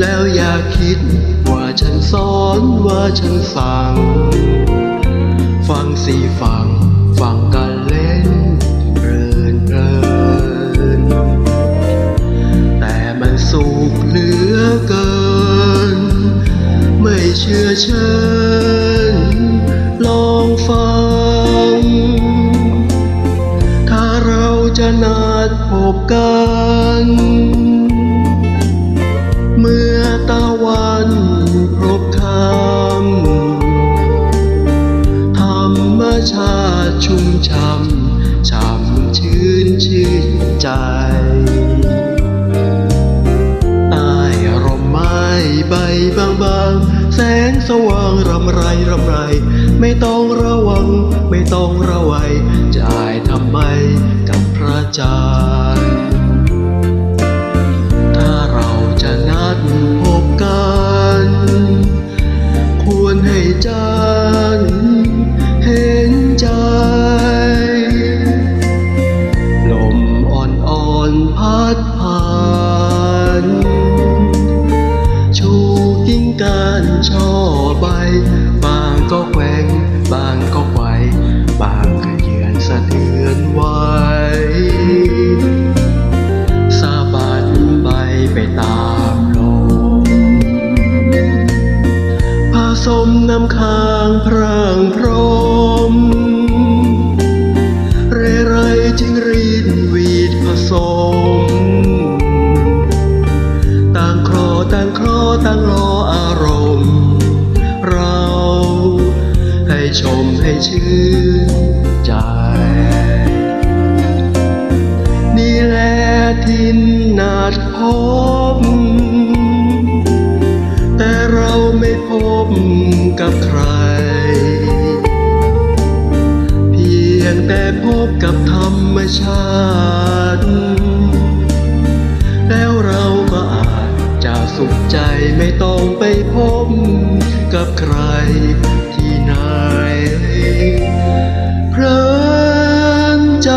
แล้วอย่าคิดว่าฉันสอนว่าฉันสั่ง ฟังสิฟัง ฟังกันเล่นเพลินเพลินแต่มันสุขเหลือเกิน ไม่เชื่อเชิญลองฟัง ถ้าเราจะนัดพบกัน ชาติชุ่มช่ำช่ำชื่นชื่นใจใต้ร่มไม้ใบบางบางๆแสงสว่างรำไรรำไร ไม่ต้องระวังไม่ต้องระไวยจ่ายทำไมกับพระจันทร์ ช่อใบบางก็แกว่งบางก็ไหวบางก็เยือนสะเทือนไหวสะบัดใบไปตามลมผสมน้ำค้าง มให้ชื่นใจ นี่แหละทินนัดพบ แต่เราไม่พบกับใคร เพียงแต่พบกับธรรมชาติ แล้วเราก็อาจจะสุขใจไม่ต้องไปพบ กับใครที่ไหนพลังใจ